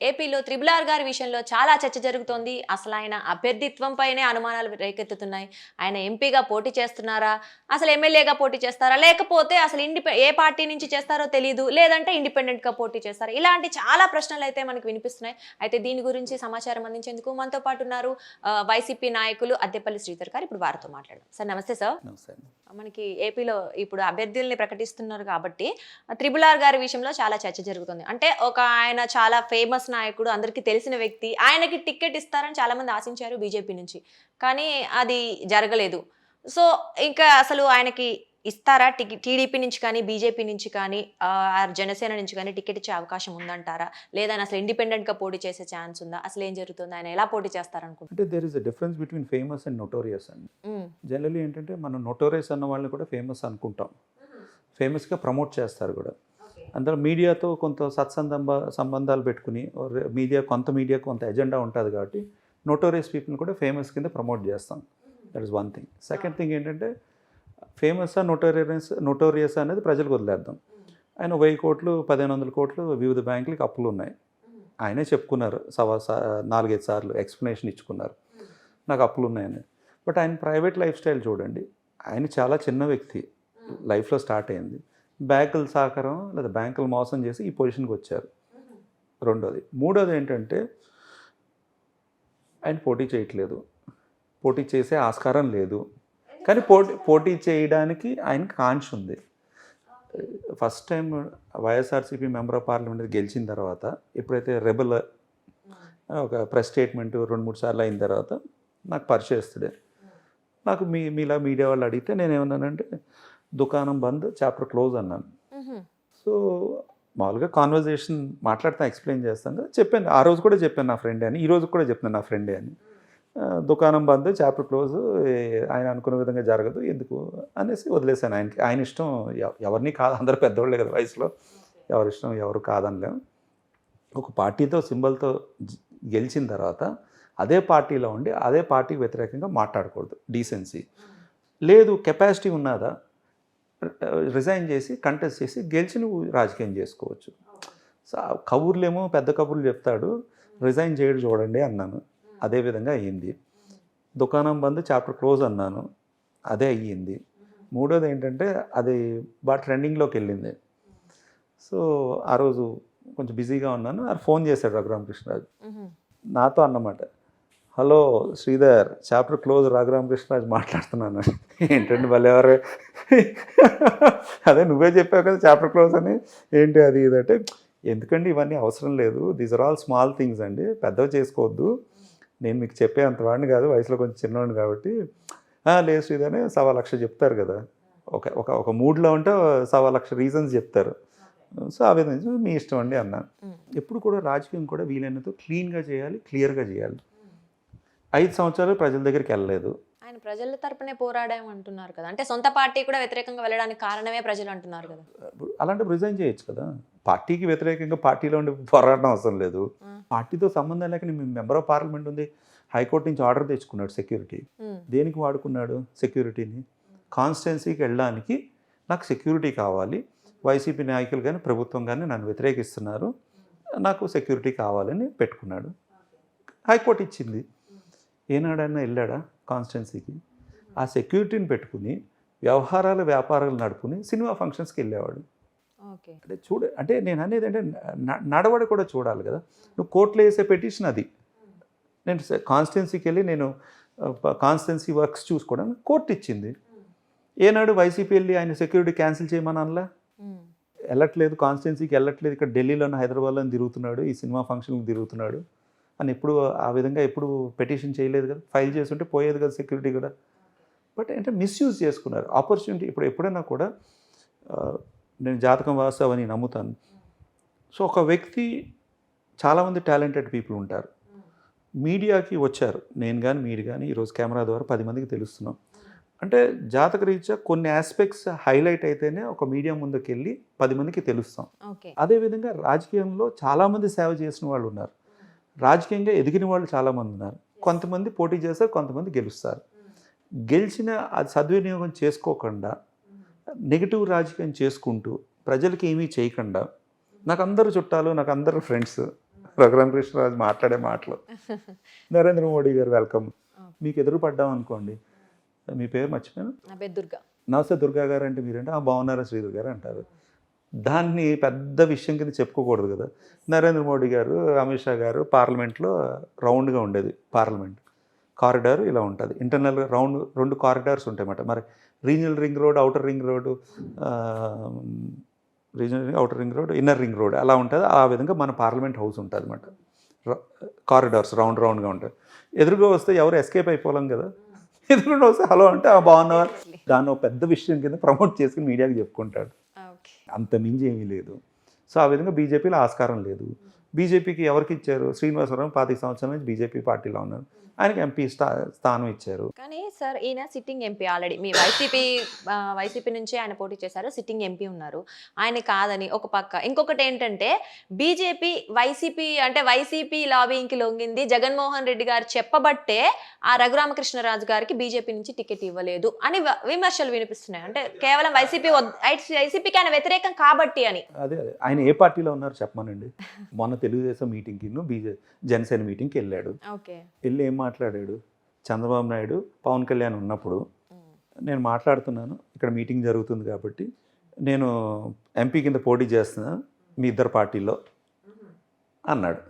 ఏపీలో triple R గారి విషయంలో చాలా చర్చ జరుగుతోంది. అసలు ఆయన అభ్యర్థిత్వంపైనే అనుమానాలు రేకెత్తుతున్నాయి. ఆయన ఎంపీగా పోటీ చేస్తున్నారా? అసలు ఎమ్మెల్యేగా పోటీ చేస్తారా? లేకపోతే అసలు ఇండిపె ఏ పార్టీ నుంచి చేస్తారో తెలియదు లేదంటే ఇండిపెండెంట్గా పోటీ చేస్తారా? ఇలాంటి చాలా ప్రశ్నలు అయితే మనకు వినిపిస్తున్నాయి. అయితే దీని గురించి సమాచారం అందించేందుకు మనతో పాటు ఉన్నారు వైసీపీ నాయకులు అద్దెపల్లి శ్రీధర్ గారు. ఇప్పుడు వారితో మాట్లాడడం సార్ నమస్తే సార్. నమస్తే మనకి ఏపీలో ఇప్పుడు అభ్యర్థుల్ని ప్రకటిస్తున్నారు కాబట్టి త్రిబుల్ ఆర్ గారి విషయంలో చాలా చర్చ జరుగుతుంది. అంటే ఒక ఆయన చాలా ఫేమస్ నాయకుడు అందరికీ తెలిసిన వ్యక్తి ఆయనకి టికెట్ ఇస్తారని చాలామంది ఆశించారు బీజేపీ నుంచి. కానీ అది జరగలేదు. సో ఇంకా అసలు ఆయనకి ఇస్తారా? టికెట్ టీడీపీ నుంచి కానీ బీజేపీ నుంచి కానీ జనసేన నుంచి కానీ టికెట్ ఇచ్చే అవకాశం ఉందంటారా? లేదా అసలు ఇండిపెండెంట్గా పోటీ చేసే ఛాన్స్ ఉందా? అసలు ఏం జరుగుతుంది? ఆయన ఎలా పోటీ చేస్తారనుకుంటున్నారు? అంటే there is a difference between famous and notorious అండి జనరలీ ఏంటంటే మనం నోటోరియస్ అన్న వాళ్ళని కూడా ఫేమస్ అనుకుంటాం. ఫేమస్గా ప్రమోట్ చేస్తారు కూడా. అందులో మీడియాతో కొంత సత్సంబంధ సంబంధాలు పెట్టుకుని మీడియా కొంత మీడియా కొంత ఎజెండా ఉంటుంది కాబట్టి నోటోరియస్ పీపుల్ని కూడా ఫేమస్ కింద ప్రమోట్ చేస్తాం. That is one thing second thing ఏంటంటే ఫేమస్ నోటోరియస్ నోటోరియస్ అనేది ప్రజలకు వదిలేద్దాం. ఆయన వెయ్యి కోట్లు పదిహేను వందల కోట్లు వివిధ బ్యాంకులకి అప్పులు ఉన్నాయి. ఆయనే చెప్పుకున్నారు సవా నాలుగైదు సార్లు ఎక్స్ప్లెనేషన్ ఇచ్చుకున్నారు. నాకు అప్పులు ఉన్నాయని. బట్ ఆయన ప్రైవేట్ లైఫ్ స్టైల్ చూడండి. ఆయన చాలా చిన్న వ్యక్తి. లైఫ్లో స్టార్ట్ అయింది. బ్యాంకుల సహకారం లేదా బ్యాంకులు మోసం చేసి ఈ పొజిషన్కి వచ్చారు. రెండోది. మూడోది ఏంటంటే ఆయన పోటీ చేయట్లేదు. పోటీ చేసే ఆస్కారం లేదు. కానీ పోటీ పోటీ చేయడానికి ఆయనకి కాంక్ష ఉంది. First time YSRCP member of parliament గెలిచిన తర్వాత ఎప్పుడైతే రెబల్ ఒక ప్రెస్ స్టేట్మెంట్ రెండు మూడు సార్లు అయిన తర్వాత నాకు పరిచయస్తుడే నాకు మీ మీలా మీడియా వాళ్ళు అడిగితే నేను ఏమన్నానంటే దుకాణం బంద్ చాప్టర్ క్లోజ్ అన్నాను. సో మామూలుగా కాన్వర్జేషన్ మాట్లాడుతా ఎక్స్ప్లెయిన్ చేస్తాను కదా చెప్పాను. ఆ రోజు కూడా చెప్పాను నా ఫ్రెండే అని ఈ రోజు కూడా చెప్పాను నా ఫ్రెండే అని. దుకాణం బంద్ చాప్టర్ క్లోజ్ ఆయన అనుకున్న విధంగా జరగదు ఎందుకు అనేసి వదిలేశాను ఆయనకి. ఆయన ఇష్టం ఎవ- ఎవరిని కాదు అందరు పెద్దవాళ్ళే కదా వయసులో. ఎవరి ఇష్టం ఎవరు కాదనలేము ఒక పార్టీతో సింబల్తో గెలిచిన తర్వాత అదే పార్టీలో ఉండి అదే పార్టీకి వ్యతిరేకంగా మాట్లాడకూడదు డీసెన్సీ. లేదు కెపాసిటీ ఉన్నదా? రిజైన్ చేసి కంటెస్ట్ చేసి గెలిచి నువ్వు రాజకీయం చేసుకోవచ్చు. కబుర్లేమో పెద్ద కబుర్లు చెప్తాడు రిజైన్ చేయడం చూడండి అన్నాను. అదే విధంగా అయ్యింది. దుకాణం బంద్ చాప్టర్ క్లోజ్ అన్నాను. అదే అయ్యింది. మూడోది ఏంటంటే అది బాగా ట్రెండింగ్లోకి వెళ్ళింది. సో ఆ రోజు కొంచెం బిజీగా ఉన్నాను. ఆ ఫోన్ చేశాడు రఘురామకృష్ణరాజు. నాతో అన్నమాట. Hello Sridhar chapter close Raghuramakrishnaraju మాట్లాడుతున్నాను. ఏంటండి ఎవరు అదే నువ్వే చెప్పావు కదా చాప్టర్ క్లోజ్ అని. ఏంటి అది ఇది అంటే ఎందుకండి ఇవన్నీ అవసరం లేదు. These are all small things అండి. పెద్దవి చేసుకోవద్దు. నేను మీకు చెప్పే అంత వాడిని కాదు వయసులో కొంచెం చిన్నవాడిని కాబట్టి. "ఆ, లేదు అని సవా లక్ష చెప్తారు కదా. ఒక ఒక ఒక మూడ్లో ఉంటే సవా లక్ష రీజన్స్ చెప్తారు. సో ఆ విధంగా మీ ఇష్టం అండి అన్నాను. ఎప్పుడు కూడా రాజకీయం కూడా వీలైనంత క్లీన్గా చేయాలి క్లియర్గా చేయాలి. ఐదు సంవత్సరాలు ప్రజల దగ్గరికి వెళ్ళలేదు. ఆయన ప్రజల తరపునే పోరాడాం అంటున్నారు కదా. అంటే సొంత పార్టీ కూడా వ్యతిరేకంగా వెళ్ళడానికి కారణమే ప్రజలు అంటున్నారు కదా. అలాంటి రిజైన్ చేయొచ్చు కదా. పార్టీకి వ్యతిరేకంగా పార్టీలో ఉండి పోరాడడం అవసరం లేదు. పార్టీతో సంబంధం లేక మీ మెంబర్ ఆఫ్ పార్లమెంట్ ఉంది. హైకోర్టు నుంచి ఆర్డర్ తెచ్చుకున్నాడు సెక్యూరిటీ దేనికి వాడుకున్నాడు సెక్యూరిటీని కాన్స్టిట్యున్సీకి వెళ్ళడానికి నాకు సెక్యూరిటీ కావాలి. వైసీపీ నాయకులు కానీ ప్రభుత్వం కానీ నన్ను వ్యతిరేకిస్తున్నారు. నాకు సెక్యూరిటీ కావాలని పెట్టుకున్నాడు. హైకోర్టు ఇచ్చింది. ఏనాడన్నా వెళ్ళాడా కాన్స్టిట్యున్సీకి ఆ సెక్యూరిటీని పెట్టుకుని వ్యవహారాలు వ్యాపారాలు నడుపుకుని సినిమా ఫంక్షన్స్కి వెళ్ళేవాడు. ఓకే. అంటే చూడ అంటే నేను అనేది అంటే నడవడి కూడా చూడాలి కదా. నువ్వు కోర్టులో వేసే పెటిషన్ అది. నేను కాన్స్టిట్యున్సీకి వెళ్ళి నేను కాన్స్టిట్యున్సీ వర్క్స్ చూసుకోవడానికి కోర్టు ఇచ్చింది. ఏనాడు వైసీపీ వెళ్ళి ఆయన సెక్యూరిటీ క్యాన్సిల్ చేయమని అనలా వెళ్ళట్లేదు కాన్స్టిట్యున్సీకి వెళ్ళట్లేదు. ఇక్కడ ఢిల్లీలోనే హైదరాబాద్లో తిరుగుతున్నాడు ఈ సినిమా ఫంక్షన్కి తిరుగుతున్నాడు. అని ఎప్పుడు ఆ విధంగా ఎప్పుడు పెటిషన్ చేయలేదు కదా ఫైల్ చేస్తుంటే పోయేది కదా సెక్యూరిటీ కూడా. బట్ అంటే మిస్యూజ్ చేసుకున్నారు. ఆపర్చునిటీ ఇప్పుడు ఎప్పుడైనా కూడా నేను జాతకం వాస్తవం అని నమ్ముతాను. సో ఒక వ్యక్తి చాలామంది టాలెంటెడ్ పీపుల్ ఉంటారు. మీడియాకి వచ్చారు. నేను కానీ మీరు కానీ ఈరోజు కెమెరా ద్వారా పది మందికి తెలుస్తున్నాం. అంటే జాతక రీత్యా కొన్ని ఆస్పెక్ట్స్ హైలైట్ అయితేనే ఒక మీడియా ముందుకు వెళ్ళి పది మందికి తెలుస్తాం. అదేవిధంగా రాజకీయంలో చాలామంది సేవ చేసిన వాళ్ళు ఉన్నారు. రాజకీయంగా ఎదిగిన వాళ్ళు చాలామంది ఉన్నారు. కొంతమంది పోటీ చేస్తారు కొంతమంది గెలుస్తారు. గెలిచిన అది సద్వినియోగం చేసుకోకుండా నెగిటివ్ రాజకీయం చేసుకుంటూ ప్రజలకి ఏమీ చేయకుండా నాకు అందరు చుట్టాలు నాకు అందరు ఫ్రెండ్స్ రఘురామ కృష్ణరాజు మాట్లాడే మాటలు. నరేంద్ర మోడీ గారు వెల్కమ్. మీకు ఎదురు పడ్డాం అనుకోండి. మీ పేరు మర్చిపోయాను. నా పేరు దుర్గా. నమస్తే దుర్గా గారు అంటే మీరంటే ఆ బాగున్నారా శ్రీధర్ గారు అంటారు. దాన్ని పెద్ద విషయం కింద చెప్పుకోకూడదు కదా. నరేంద్ర మోడీ గారు అమిత్ షా గారు పార్లమెంట్లో రౌండ్గా ఉండేది పార్లమెంట్. కారిడార్ ఇలా ఉంటుంది. ఇంటర్నల్ రౌండ్ రెండు కారిడార్స్ ఉంటాయన్నమాట మరి regional ring road outer ring road regional ring outer ring road inner ring road అలా ఉంటుంది. ఆ విధంగా మన పార్లమెంట్ హౌస్ ఉంటుంది అనమాట కారిడార్స్ రౌండ్ రౌండ్గా ఉంటాయి. ఎదురుగా వస్తే ఎవరు ఎస్కేప్ అయిపోలేం కదా. ఎదురుగా వస్తే హలో అంటే ఆ బాగున్నవారు దాన్ని ఒక పెద్ద విషయం కింద ప్రమోట్ చేసుకుని మీడియాకి చెప్పుకుంటాడు. అంత మించి ఏమీ లేదు. సో ఆ విధంగా బీజేపీలో ఆస్కారం లేదు. బీజేపీకి ఎవరికి ఇచ్చారు? శ్రీనివాసరావు పాతిక సంవత్సరాల నుంచి బీజేపీ పార్టీలో ఉన్నారు. ఆయనకి ఎంపీ స్థా స్థానం ఇచ్చారు. కానీ సార్ ఈయన సిట్టింగ్ ఎంపీ ఆల్రెడీ. మీ వైసీపీ వైసీపీ నుంచి ఆయన పోటీ చేశారు సిట్టింగ్ ఎంపీ ఉన్నారు. ఆయన కాదని ఒక పక్క. ఇంకొకటి ఏంటంటే బీజేపీ వైసీపీ అంటే వైసీపీ లాబింగ్కి లొంగింది జగన్మోహన్ రెడ్డి గారు చెప్పబట్టే ఆ రఘురామకృష్ణరాజు గారికి బీజేపీ నుంచి టికెట్ ఇవ్వలేదు అని విమర్శలు వినిపిస్తున్నాయి. అంటే కేవలం వైసీపీ వైసీపీకి ఆయన వ్యతిరేకం కాబట్టి అని. అదే అదే. ఆయన ఏ పార్టీలో ఉన్నారు చెప్పమనండి? మొన్న తెలుగుదేశం మీటింగ్కి బీజే జనసేన మీటింగ్కి వెళ్ళాడు. వెళ్ళి ఏం మాట్లాడాడు? చంద్రబాబు నాయుడు పవన్ కళ్యాణ్ ఉన్నప్పుడు నేను మాట్లాడుతున్నాను ఇక్కడ మీటింగ్ జరుగుతుంది కాబట్టి నేను ఎంపీ కింద పోటీ చేస్తున్నాను మీ ఇద్దరు పార్టీలో అన్నాడు.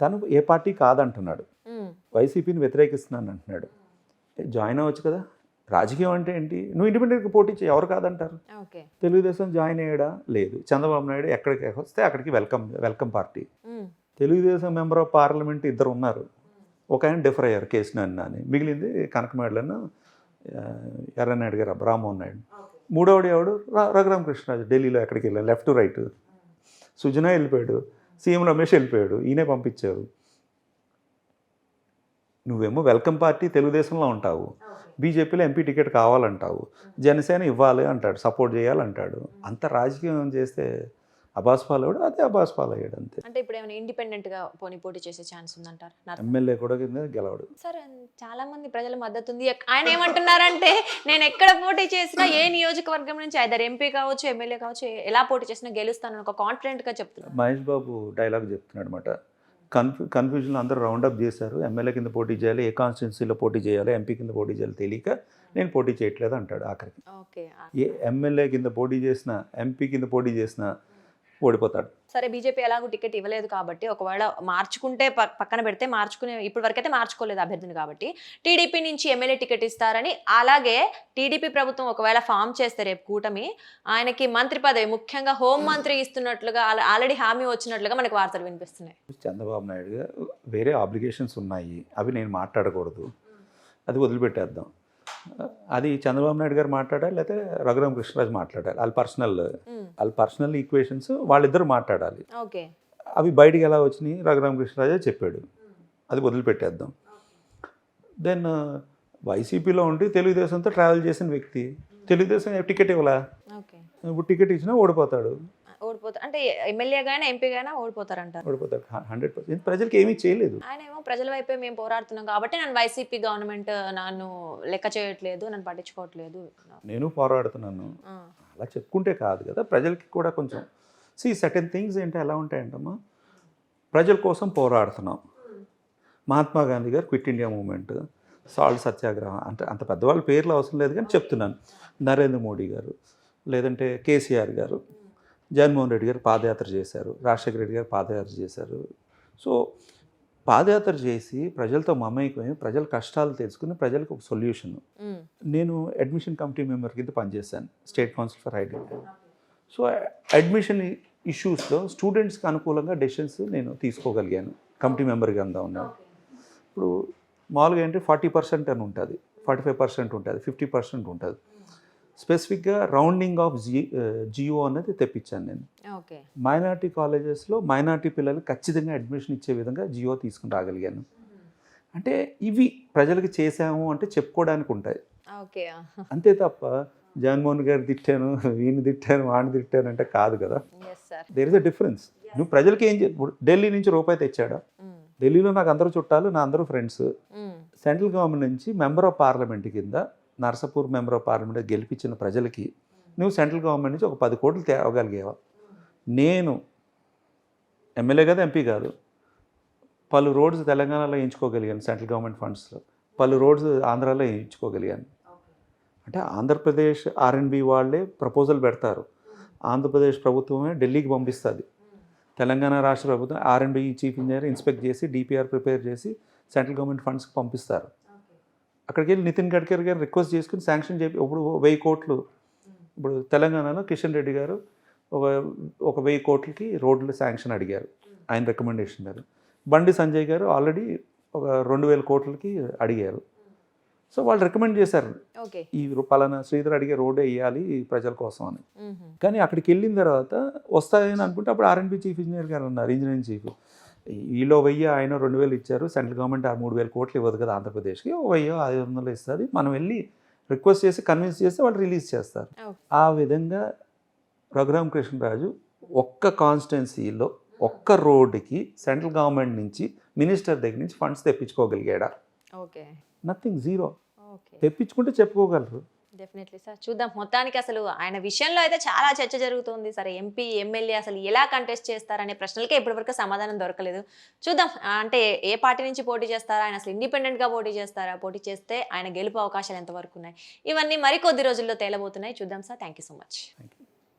తను ఏ పార్టీ కాదంటున్నాడు. వైసీపీని వ్యతిరేకిస్తున్నాను అంటున్నాడు. జాయిన్ అవ్వచ్చు కదా? రాజకీయం అంటే ఏంటి? నువ్వు ఇండిపెండెంట్గా పోటీ చేయి ఎవరు కాదంటారు? తెలుగుదేశం జాయిన్ అయ్యాడా? లేదు. చంద్రబాబు నాయుడు ఎక్కడికి వస్తే అక్కడికి welcome welcome party. Telugudesam member of parliament ఇద్దరు ఉన్నారు ఒక ఆయన డిఫర్ అయ్యారు కేసు నన్ను అని. మిగిలింది కనకమేడలను ఎర్రనాయుడు గారు రామ్మోహన్ నాయుడు. మూడవడు ఎవడు? ర- రఘురామ కృష్ణరాజు ఢిల్లీలో ఎక్కడికి వెళ్ళారు లెఫ్ట్ రైట్. సుజనా వెళ్ళిపోయాడు సీఎం రమేష్ వెళ్ళిపోయాడు ఈయనే పంపించారు. నువ్వేమో వెల్కమ్ పార్టీ తెలుగుదేశంలో ఉంటావు. బీజేపీలో ఎంపీ టికెట్ కావాలంటావు. జనసేన ఇవ్వాలి అంటాడు సపోర్ట్ చేయాలంటాడు. అంత రాజకీయం చేస్తే అబాస్ పాలయ్యాడు అదే అబాస్ పాలయ్యాడు అంతే. అంటే ఇప్పుడు ఏమైనా ఇండిపెండెంట్గా పోనీ పోటీ చేసే ఛాన్స్ ఉందంటారు? ఎమ్మెల్యే కూడా కింద గెలవడు. సార్ చాలా మంది ప్రజల మద్దతు ఉంది. ఆయన ఏమంటున్నారంటే నేను ఎక్కడ పోటీ చేసినా ఏ నియోజకవర్గం నుంచి ఐదర్ ఎంపీ కావచ్చు ఎమ్మెల్యే కావచ్చు ఎలా పోటీ చేసినా గెలుస్తానని ఒక కాన్ఫిడెంట్గా చెప్తున్నారు. మహేష్ బాబు డైలాగ్ చెప్తున్నాడు అనమాట కన్ఫ్యూ కన్ఫ్యూజన్ అందరూ రౌండప్ చేశారు. ఎమ్మెల్యే కింద పోటీ చేయాలి ఏ కాన్స్టిట్యున్సీలో పోటీ చేయాలి ఎంపీ కింద పోటీ చేయాలి తెలియక నేను పోటీ చేయట్లేదు అంటాడు ఆఖరికి. ఓకే ఏ ఎమ్మెల్యే కింద పోటీ చేసినా ఎంపీ కింద పోటీ చేసినా ఓడిపోతాడు. సరే బీజేపీ ఎలాగో టికెట్ ఇవ్వలేదు కాబట్టి ఒకవేళ మార్చుకుంటే పక్కన పెడితే మార్చుకునే ఇప్పటి వరకైతే మార్చుకోలేదు అభ్యర్థిని కాబట్టి టీడీపీ నుంచి ఎమ్మెల్యే టికెట్ ఇస్తారని అలాగే టీడీపీ ప్రభుత్వం ఒకవేళ ఫామ్ చేస్తే రేపు కూటమి ఆయనకి మంత్రి పదవి ముఖ్యంగా హోం మంత్రి ఇస్తున్నట్లుగా ఆల- ఆల్రెడీ హామీ వచ్చినట్లుగా మనకు వార్తలు వినిపిస్తున్నాయి. చంద్రబాబు నాయుడు గారు వేరే ఆబ్లిగేషన్స్ ఉన్నాయి. అవి నేను మాట్లాడకూడదు. అది వదిలిపెట్టేద్దాం. అది చంద్రబాబు నాయుడు గారు మాట్లాడాలి లేకపోతే రఘురామ కృష్ణరాజు మాట్లాడాలి. వాళ్ళ పర్సనల్. వాళ్ళ పర్సనల్ ఈక్వేషన్స్ వాళ్ళిద్దరు మాట్లాడాలి. అవి బయటికి ఎలా వచ్చినాయి? రఘురామ కృష్ణరాజే చెప్పాడు. అది వదిలిపెట్టేద్దాం. దెన్ వైసీపీలో ఉండి తెలుగుదేశంతో ట్రావెల్ చేసిన వ్యక్తి. తెలుగుదేశం టికెట్ ఇవ్వలా? ఇప్పుడు టికెట్ ఇచ్చినా ఓడిపోతాడు. ఓడిపోతారు అంటే ఎమ్మెల్యే గానే ఎంపీ గానే ఓడిపోతారంటారు. ఓడిపోతాడు హండ్రెడ్ పర్సెంట్. ప్రజలకి ఏమీ చేయలేదు. ఆయన ఏమో ప్రజల వైపే మేము పోరాడుతున్నాం కాబట్టి నన్ను వైసీపీ గవర్నమెంట్ నన్ను లెక్క చేయట్లేదు నన్ను పట్టించుకోవట్లేదు. నేను పోరాడుతున్నాను. అలా చెప్పుకుంటే కాదు కదా ప్రజలకి కూడా కొంచెం సి సర్టెన్ థింగ్స్ ఏంటి ఎలా ఉంటాయంటమ్మా? ప్రజల కోసం పోరాడుతున్నాం. మహాత్మా గాంధీ గారు క్విట్ ఇండియా మూమెంట్ సాల్ట్ సత్యాగ్రహం అంటే అంత పెద్దవాళ్ళ పేర్లు అవసరం లేదు కానీ చెప్తున్నాను. నరేంద్ర మోడీ గారు లేదంటే కేసీఆర్ గారు జగన్మోహన్ రెడ్డి గారు పాదయాత్ర చేశారు. రాజశేఖర రెడ్డి గారు పాదయాత్ర చేశారు. సో పాదయాత్ర చేసి ప్రజలతో మమేకమై ప్రజల కష్టాలు తెలుసుకుని ప్రజలకు ఒక సొల్యూషన్. నేను అడ్మిషన్ కమిటీ మెంబర్ కింద పనిచేశాను state council for identity so admission ఇష్యూస్లో స్టూడెంట్స్కి అనుకూలంగా డెసిషన్స్ నేను తీసుకోగలిగాను కమిటీ మెంబర్గా అందా ఉన్నాను. ఇప్పుడు మామూలుగా ఏంటి ఫార్టీ పర్సెంట్ అని ఉంటుంది ఫార్టీ ఫైవ్ పర్సెంట్ ఉంటుంది ఫిఫ్టీ పర్సెంట్ ఉంటుంది. స్పెసిఫిక్గా రౌండింగ్ ఆఫ్ జీ జియో అనేది తెప్పించాను నేను. ఓకే. మైనార్టీ కాలేజెస్లో మైనార్టీ పిల్లలు ఖచ్చితంగా అడ్మిషన్ ఇచ్చే విధంగా జియో తీసుకుని రాగలిగాను. అంటే ఇవి ప్రజలకు చేశాము అంటే చెప్పుకోవడానికి ఉంటాయి. ఓకే. అంతే తప్ప జగన్మోహన్ గారు తిట్టాను వీని తిట్టాను వాడిని తిట్టాను అంటే కాదు కదా. దేర్ ఇస్ అ డిఫరెన్స్ నువ్వు ప్రజలకి ఏం ఇప్పుడు ఢిల్లీ నుంచి రూపాయి తెచ్చాడా? ఢిల్లీలో నాకు అందరూ చుట్టాలు నా అందరూ ఫ్రెండ్స్ ఉమ్, సెంట్రల్ గవర్నమెంట్ నుంచి మెంబర్ ఆఫ్ పార్లమెంట్ కింద నర్సపూర్ మెంబర్ ఆఫ్ పార్లమెంట్ గెలిపించిన ప్రజలకి నువ్వు సెంట్రల్ గవర్నమెంట్ నుంచి ఒక పది కోట్లు తేవగలిగేవా? నేను ఎమ్మెల్యే కాదు ఎంపీ కాదు. పలు రోడ్స్ తెలంగాణలో వేయించుకోగలిగాను సెంట్రల్ గవర్నమెంట్ ఫండ్స్లో. పలు రోడ్స్ ఆంధ్రాలో వేయించుకోగలిగాను అంటే ఆంధ్రప్రదేశ్ ఆర్ఎన్బి వాళ్ళే ప్రపోజల్ పెడతారు. ఆంధ్రప్రదేశ్ ప్రభుత్వమే ఢిల్లీకి పంపిస్తుంది. తెలంగాణ రాష్ట్ర ప్రభుత్వం ఆర్ఎన్బి చీఫ్ ఇంజనీర్ ఇన్స్పెక్ట్ చేసి డిపిఆర్ ప్రిపేర్ చేసి సెంట్రల్ గవర్నమెంట్ ఫండ్స్కి పంపిస్తారు. అక్కడికి వెళ్ళి నితిన్ గడ్కరీ గారు రిక్వెస్ట్ చేసుకుని శాంక్షన్ చేపి ఇప్పుడు వెయ్యి కోట్లు. ఇప్పుడు తెలంగాణలో కిషన్ రెడ్డి గారు ఒక ఒక వెయ్యి కోట్లకి రోడ్లు శాంక్షన్ అడిగారు. ఆయన రికమెండేషన్ గారు బండి సంజయ్ గారు ఆల్రెడీ ఒక రెండు వేల కోట్లకి అడిగారు. సో వాళ్ళు రికమెండ్ చేశారు. ఈ పలానా శ్రీధర్ అడిగే రోడ్డే వేయాలి ప్రజల కోసం అని. కానీ అక్కడికి వెళ్ళిన తర్వాత వస్తాయని అనుకుంటే అప్పుడు ఆర్ఎన్బి చీఫ్ ఇంజనీర్ గారు ఉన్నారు ఇంజనీరింగ్ చీఫ్. ఈలో వెయ్యి ఆయన రెండు వేలు ఇచ్చారు. సెంట్రల్ గవర్నమెంట్ ఆ మూడు వేల కోట్లు ఇవ్వదు కదా ఆంధ్రప్రదేశ్కి. ఓ వెయ్యో ఐదు వందలు ఇస్తుంది. మనం వెళ్ళి రిక్వెస్ట్ చేసి కన్విన్స్ చేస్తే వాళ్ళు రిలీజ్ చేస్తారు. ఆ విధంగా రఘురామ కృష్ణరాజు ఒక్క కాన్స్టిట్యున్సీలో ఒక్క రోడ్డుకి సెంట్రల్ గవర్నమెంట్ నుంచి మినిస్టర్ దగ్గర నుంచి ఫండ్స్ తెప్పించుకోగలిగాడా? ఓకే. నథింగ్ జీరో ఓకే తెప్పించుకుంటే చెప్పుకోగలరు. డెఫినెట్లీ సార్ చూద్దాం. మొత్తానికి అసలు ఆయన విషయంలో అయితే చాలా చర్చ జరుగుతుంది సరే. ఎంపీ ఎమ్మెల్యే అసలు ఎలా కంటెస్ట్ చేస్తారనే ప్రశ్నలకే ఇప్పటివరకు సమాధానం దొరకలేదు. చూద్దాం. అంటే ఏ పార్టీ నుంచి పోటీ చేస్తారా? ఆయన అసలు independent గా పోటీ చేస్తారా? పోటీ చేస్తే ఆయన గెలుపు అవకాశాలు ఎంతవరకు ఉన్నాయి? ఇవన్నీ మరికొద్ది రోజుల్లో తేలబోతున్నాయి. చూద్దాం sir thank you so much